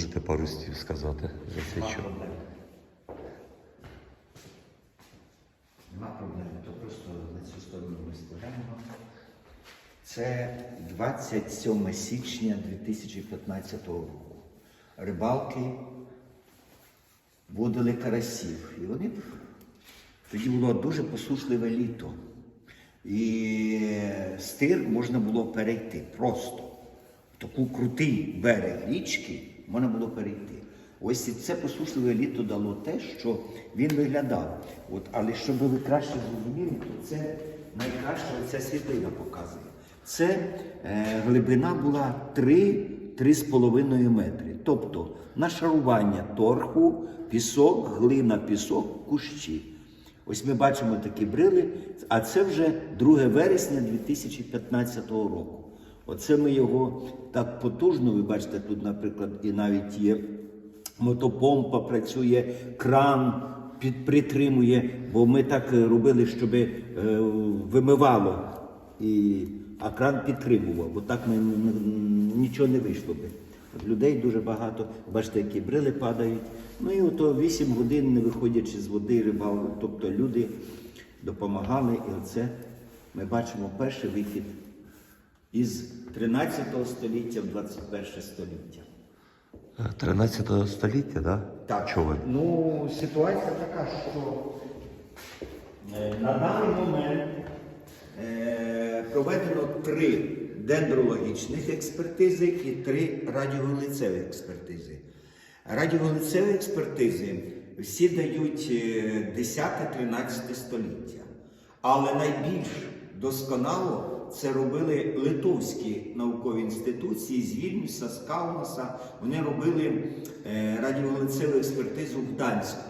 можете пару слів сказати за цей Нема час? проблем. Нема проблем, то просто на цю сторону ми складаємо. Це 27 січня 2015 року. Рибалки водили карасів. І вони тоді було дуже посушливе літо. І стир можна було перейти просто. В таку крутий берег річки можна було перейти. Ось це посушливе літо дало те, що він виглядав. От, але щоб ви краще зрозуміли, то це найкраще ця світлина показує. Це е, глибина була 3-3,5 метри. Тобто нашарування торфу, пісок, глина, пісок, кущі. Ось ми бачимо такі брили, а це вже 2 вересня 2015 року. Оце ми його так потужно, ви бачите, тут, наприклад, і навіть є мотопомпа, працює, кран під, притримує, бо ми так е, робили, щоб е, вимивало, і, а кран підтримував, бо так ми, нічого не вийшло би. Людей дуже багато, бачите, які брили падають. Ну і ото 8 годин, не виходячи з води, рибали. Тобто люди допомагали, і оце ми бачимо перший вихід із 13 століття в 21 століття. 13 століття, да? Так, Чого? ну ситуація така, що е, на даний момент е, проведено три дендрологічних експертизи і три радіоглицеві експертизи. Радіоглицеві експертизи всі дають е, 10-13 століття. Але найбільш досконало це робили литовські наукові інституції з Вільнюса, з Каунаса. Вони робили е, радіоглицеву експертизу в Гданську.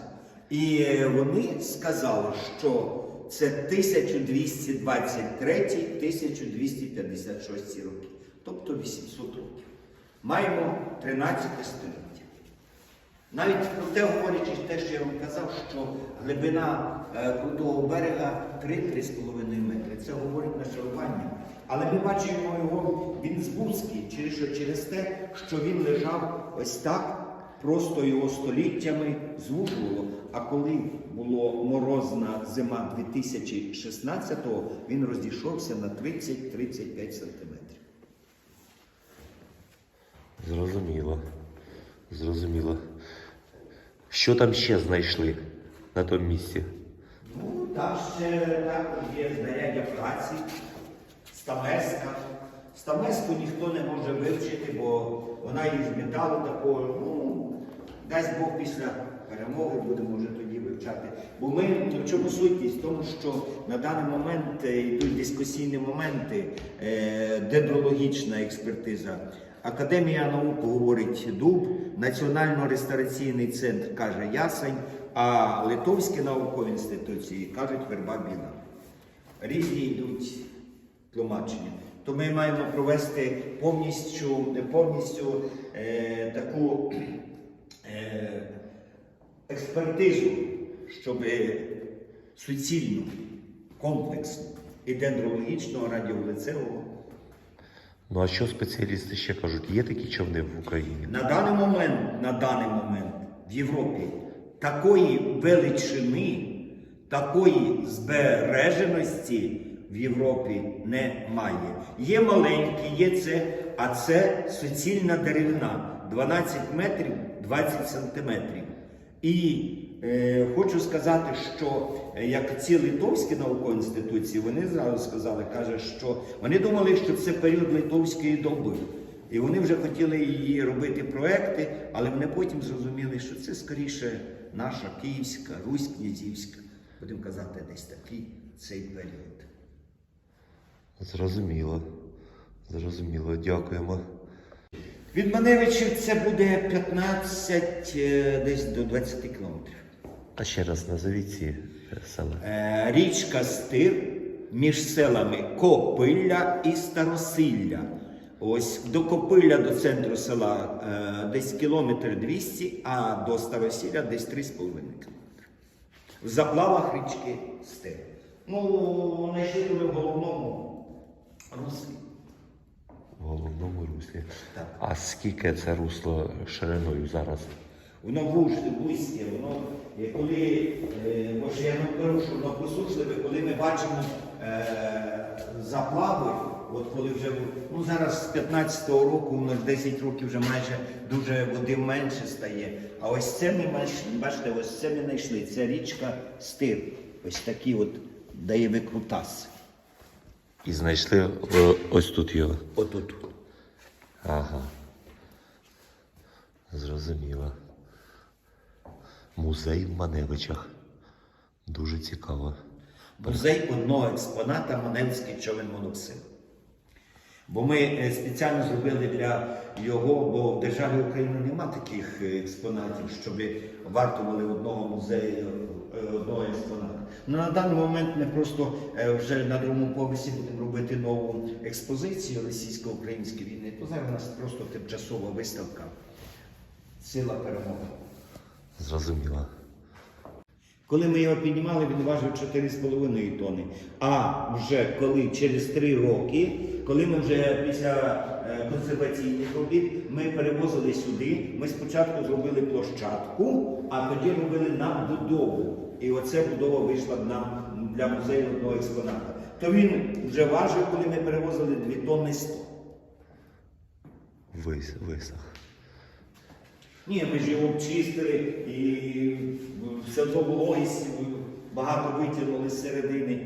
І е, вони сказали, що це 1223-1256 роки, тобто 800 років. Маємо 13 століття. Навіть про те говорячи те, що я вам казав, що глибина е, крутого берега 3-3,5 метри. Це говорить на шарування. Але ми бачимо його, він збузький, через що через те, що він лежав ось так, просто його століттями звужувало. А коли була морозна зима 2016-го, він розійшовся на 30-35 сантиметрів. Зрозуміло. Зрозуміло. Що там ще знайшли на тому місці? Ну, там ще також є знаряддя праці, стамеска. Стамеску ніхто не може вивчити, бо вона із металу такого, ну, дасть Бог після перемоги будемо вже тоді вивчати. Бо ми в чому сутність? Тому, що на даний момент е, йдуть дискусійні моменти, е, дендрологічна експертиза. Академія наук говорить дуб, Національно-реставраційний центр каже ясень, а литовські наукові інституції кажуть верба біла. Різні йдуть тлумачення. То ми маємо провести повністю, повністю е, таку е, експертизу, щоб суцільну, комплексну і дендрологічного, радіолицевого Ну а що спеціалісти ще кажуть? Є такі човни в Україні? На даний момент, на даний момент в Європі такої величини, такої збереженості в Європі немає. Є маленькі, є це, а це суцільна деревина 12 метрів 20 сантиметрів. І е, хочу сказати, що е, як ці литовські наукові інституції, вони зразу сказали, каже, що вони думали, що це період литовської доби. І вони вже хотіли її робити проекти, але вони потім зрозуміли, що це скоріше наша київська, Русь князівська, будемо казати, десь такий цей період. Зрозуміло. Зрозуміло, дякуємо. Від Маневичів це буде 15 е, десь до 20 кілометрів. А ще раз назовіть ці е, села. Е, Річка Стир між селами Копилля і Старосилля. Ось до Копилля до центру села десь кілометр 200, а до Старосілля десь 3,5 кілометри. В заплавах річки Стир. Ну, знайшли ми в головному руслі. В головному руслі. Так. А скільки це русло шириною зараз? Воно вузьке, воно е, коли, е, може я не кажу, що воно посушливе, коли ми бачимо е, заплави, от коли вже ну зараз з 15-го року, воно ж 10 років вже майже дуже води менше стає. А ось це ми бачите, ось це ми знайшли. Це річка Стир. Ось такі от дає викрутаси. І знайшли о, ось тут його. Отут. Ага. Зрозуміло. Музей в Маневичах. Дуже цікаво. Музей одного експоната Маневський човен моноксид. Бо ми е, спеціально зробили для його, бо в державі України нема таких е, експонатів, щоб вартували одного музею, е, одного експоната. Ну, на даний момент ми просто е, вже на другому поверсі будемо робити нову експозицію російсько-української війни. То зараз у нас просто тимчасова виставка Сила перемоги. Зрозуміло. Коли ми його піднімали, він важив 4,5 тонни. А вже коли через 3 роки, коли ми вже після е, консерваційних робіт, ми перевозили сюди, ми спочатку зробили площадку, а тоді робили нам будову. І оце будова вийшла нам для музею одного експоната. То він вже важив, коли ми перевозили 2 тонни 100. Вис, висох. Ні, ми ж його обчистили і все одно вологість багато витягнули з середини.